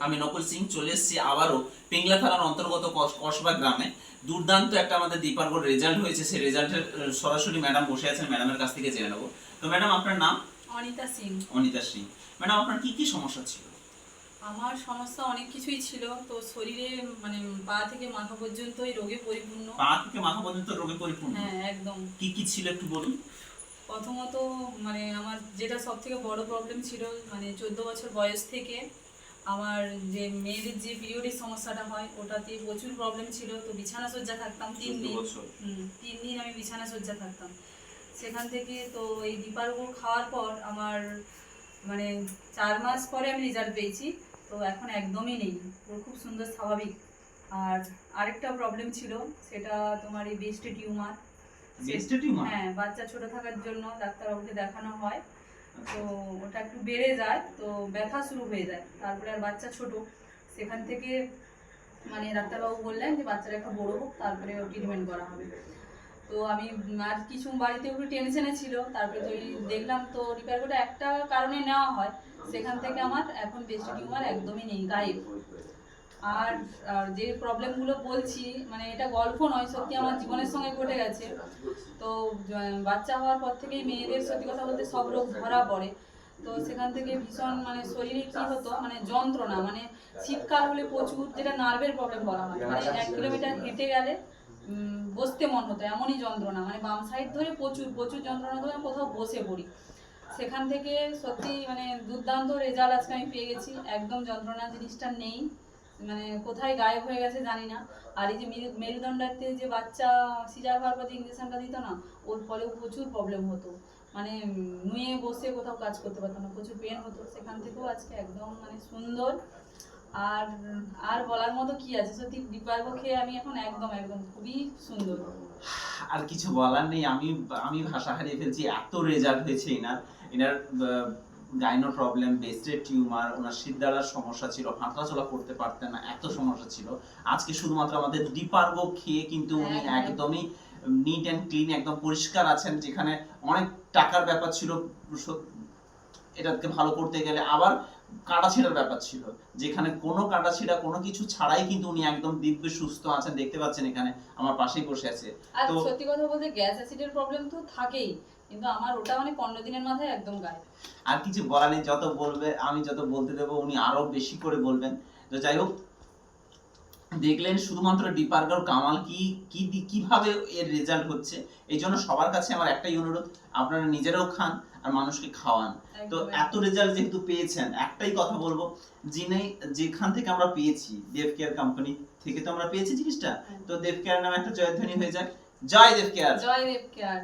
আমি নকুল সিং চলে এসেছি আবারও পিংলা থানার অন্তর্গত কস- কসবা গ্রামে। দুর্দান্ত একটা আমাদের দীপার্গর রেজাল্ট হয়েছে। সেই রেজাল্টের সরাসরি ম্যাডাম বসে আছেন ম্যাডামের কাছ থেকে জেনে নেব। তো ম্যাডাম আপনার নাম? অনিতা সিং। অনিতা সিং। ম্যাডাম আপনার কি কি সমস্যা ছিল? আমার সমস্যা অনেক কিছুই ছিল। তো শরীরে মানে পা থেকে মাথা পর্যন্তই রোগে পরিপূর্ণ। পা থেকে মাথা পর্যন্ত রোগে পরিপূর্ণ? হ্যাঁ একদম। কি কি ছিল একটু বলুন? প্রথমত মানে আমার যেটা সব থেকে বড় প্রবলেম ছিল মানে চোদ্দ বছর বয়স থেকে আমার যে মেয়েদের যে পিরিয়ডের সমস্যাটা হয় ওটাতে প্রচুর প্রবলেম ছিল। তো বিছানা সজ্জা থাকতাম তিন দিন। তিন দিন আমি বিছানা সজ্জা থাকতাম। সেখান থেকে তো এই দীপারগো খাওয়ার পর আমার মানে চার মাস পরে আমি রেজাল্ট পেয়েছি। তো এখন একদমই নেই। ও খুব সুন্দর স্বাভাবিক। আর আরেকটা প্রবলেম ছিল সেটা তোমার এই বেস্টে টিউমার বেস্ট টিউমার হ্যাঁ বাচ্চা ছোট থাকার জন্য ডাক্তারবাবুকে দেখানো হয়। তো ওটা একটু বেড়ে যায়, তো ব্যথা শুরু হয়ে যায়। তারপরে আর বাচ্চা ছোট, সেখান থেকে মানে ডাক্তারবাবু বললেন যে বাচ্চাটা একটা বড় হোক, তারপরে ট্রিটমেন্ট করা হবে। তো আমি আর কিছু বাড়িতে একটু টেনশনে ছিল, তারপরে তো দেখলাম তো রিপেয়ার করে একটা কারণে নেওয়া হয়, সেখান থেকে আমার এখন বেশি টিউমার একদমই নেই, গায়েব। আর যে প্রবলেমগুলো বলছি মানে এটা গল্প নয়, সত্যি আমার জীবনের সঙ্গে ঘটে গেছে। তো বাচ্চা হওয়ার পর থেকেই মেয়েদের সত্যি কথা বলতে সব রোগ ধরা পড়ে। তো সেখান থেকে ভীষণ মানে শরীরে কি হতো মানে যন্ত্রণা মানে শীতকাল হলে প্রচুর, যেটা নার্ভের প্রবলেম বলা হয়। মানে এক কিলোমিটার হেঁটে গেলে বসতে মন হতো, এমনই যন্ত্রণা। মানে বাম সাইড ধরে প্রচুর প্রচুর যন্ত্রণা ধরে কোথাও বসে পড়ি। সেখান থেকে সত্যি মানে দুর্দান্ত রেজাল্ট আজকে আমি পেয়ে গেছি। একদম যন্ত্রণা জিনিসটা নেই। মানে কোথায় গায়েব হয়ে গেছে জানি না। আর এই যে মেরু- মেরুদণ্ডাতে যে বাচ্চা সিজার হওয়ার পর যে ইঞ্জেকশনটা দিত না, ওর ফলেও প্রচুর প্রবলেম হতো। মানে নুয়ে বসে কোথাও কাজ করতে পারতো না। প্রচুর পেন হতো। সেখান থেকেও আজকে একদম মানে সুন্দর। আর আর বলার মতো কি আছে? সত্যি দীপার্গ খেয়ে আমি এখন একদম একদম খুবই সুন্দর। আর কিছু বলার নেই। আমি আমি ভাষা হারিয়ে ফেলছি। এত রেজাল্ট হয়েছে এনার। এনার গাইনো প্রবলেম বেস্টের টিউমার ওনার সিদ্ধারার সমস্যা ছিল হাঁটাচলা করতে পারতেন না এত সমস্যা ছিল। আজকে শুধুমাত্র আমাদের ডিপার্গো খেয়ে কিন্তু উনি একদমই নিট অ্যান্ড ক্লিন একদম পরিষ্কার আছেন যেখানে অনেক টাকার ব্যাপার ছিল এটাকে ভালো করতে গেলে। আবার কাটা ছিঁড়ার ব্যাপার ছিল যেখানে কোনো কাটা ছিঁড়া কোনো কিছু ছাড়াই কিন্তু উনি একদম দিব্য সুস্থ আছেন। দেখতে পাচ্ছেন এখানে আমার পাশেই বসে আছে। তো- সত্যি কথা বলতে গ্যাস অ্যাসিডের প্রবলেম তো থাকেই। কিন্তু আমার ওটা মানে পনেরো দিনের মাথায় একদম গায়ে আর কিছু বলার নেই যত বলবে আমি যত বলতে দেবো উনি আরও বেশি করে বলবেন। তো যাই হোক দেখলেন শুধুমাত্র ডিপার্গার কামাল কি কি কীভাবে এর রেজাল্ট হচ্ছে এই জন্য সবার কাছে আমার একটাই অনুরোধ আপনারা নিজেরাও খান আর মানুষকে খাওয়ান। তো এত রেজাল্ট যেহেতু পেয়েছেন একটাই কথা বলব যিনি যেখান থেকে আমরা পেয়েছি দেব কেয়ার কোম্পানি থেকে তো আমরা পেয়েছি জিনিসটা। হ্যাঁ। তো দেব কেয়ার নামে একটা জয়ধ্বনি হয়ে যাক। জয় দেব কেয়ার জয় দেব কেয়ার